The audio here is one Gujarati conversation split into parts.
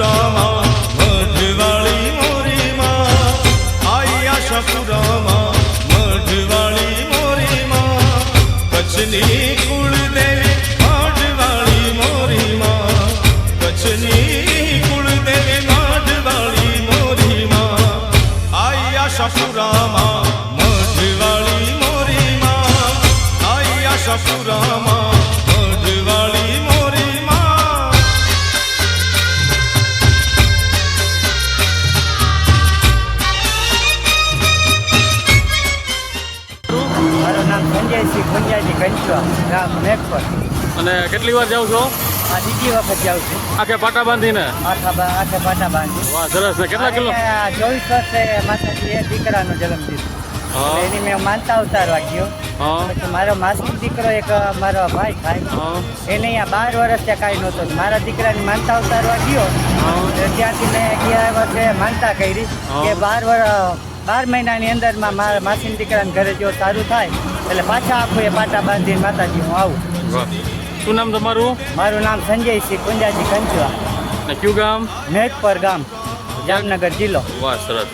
આશાપુરામાં મઢવાળી મોરી માં આઈ આશાપુરામાં મઢવાળી મોરી માં કચ્છની કુળદેવી મઢવાળી મોરી માં કચ્છની કુળદેવી મઢવાળી મોરી માં આઈ આશાપુરામાં મઢવાળી મોરી માં આઈ આશાપુરામાં ગામ સંજયસિંહ ગુંજાજી ઘનશ્વર ગામ અને કેટલી વાર જાવ છો? આ બીજી વખત જાઉં છું. આખે પાટા બાંધીને? આખા આખે પાટા બાંધી વાહ સરસ કેટલા કિલો? ચોવીસ વર્ષે માતાજી એ દીકરાનો જન્મ દીધો. એની મેં માનતા ઉતારવા ગયો પછી મારો માસી દીકરો એક મારો ભાઈ થાય. એને અહીંયા બાર વર્ષ ત્યાં કાંઈ નહોતો. મારા દીકરાની માનતા ઉતારવા ગયો હા. ત્યાંથી મેં ગયા વર્ષે માનતા કરી કે બાર વર બાર મહિનાની અંદરમાં મારા માસીના દીકરાના ઘરે જો સારું થાય એટલે પાછા આખું એ પાટા બાંધીને માતાજી હું આવું. શું નામ તમારું? મારું નામ સંજયસિંહ કુંજાજી કંચવા. કયું ગામ? મેઘપર ગામ જામનગર જિલ્લો. વાહ સરસ.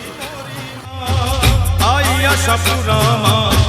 આયા સપુરામાં